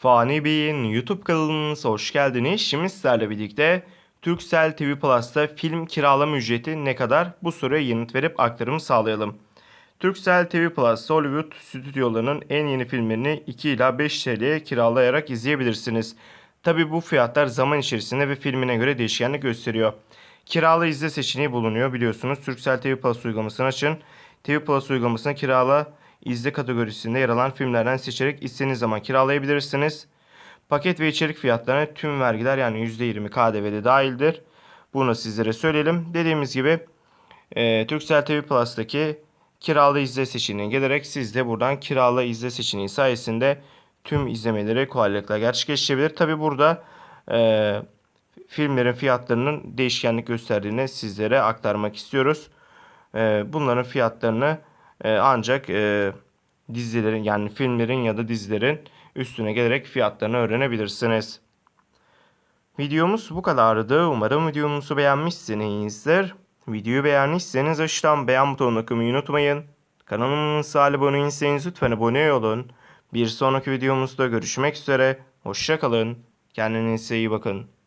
Fani Bey'in YouTube kanalınıza hoş geldiniz. Şimdi sizlerle birlikte Turkcell TV Plus'ta film kiralama ücreti ne kadar? Bu soruya yanıt verip aktarımı sağlayalım. Turkcell TV Plus Hollywood stüdyolarının en yeni filmlerini 2 ila 5 TL'ye kiralayarak izleyebilirsiniz. Tabi bu fiyatlar zaman içerisinde ve filmine göre değişkenlik gösteriyor. Kirala izle seçeneği bulunuyor biliyorsunuz. Turkcell TV Plus uygulamasını açın. TV Plus uygulamasına kirala izle kategorisinde yer alan filmlerden seçerek istediğiniz zaman kiralayabilirsiniz. Paket ve içerik fiyatlarına tüm vergiler yani %20 KDV'de dahildir. Bunu sizlere söyleyelim. Dediğimiz gibi e, Turkcell TV Plus'taki kirala izle seçeneğine gelerek siz de buradan kirala izle seçeneği sayesinde tüm izlemeleri kolaylıkla gerçekleştirebilir. Tabi burada e, filmlerin fiyatlarının değişkenlik gösterdiğini sizlere aktarmak istiyoruz. E, bunların fiyatlarını e, ancak e, dizilerin yani filmlerin ya da dizilerin üstüne gelerek fiyatlarını öğrenebilirsiniz. Videomuz bu kadardı. Umarım videomuzu beğenmişsinizdir. Videoyu beğendiyseniz aşağıdan beğen butonuna tıklamayı unutmayın. Kanalımıza abone değilseniz lütfen abone olun. Bir sonraki videomuzda görüşmek üzere. Hoşçakalın. Kendinize iyi bakın.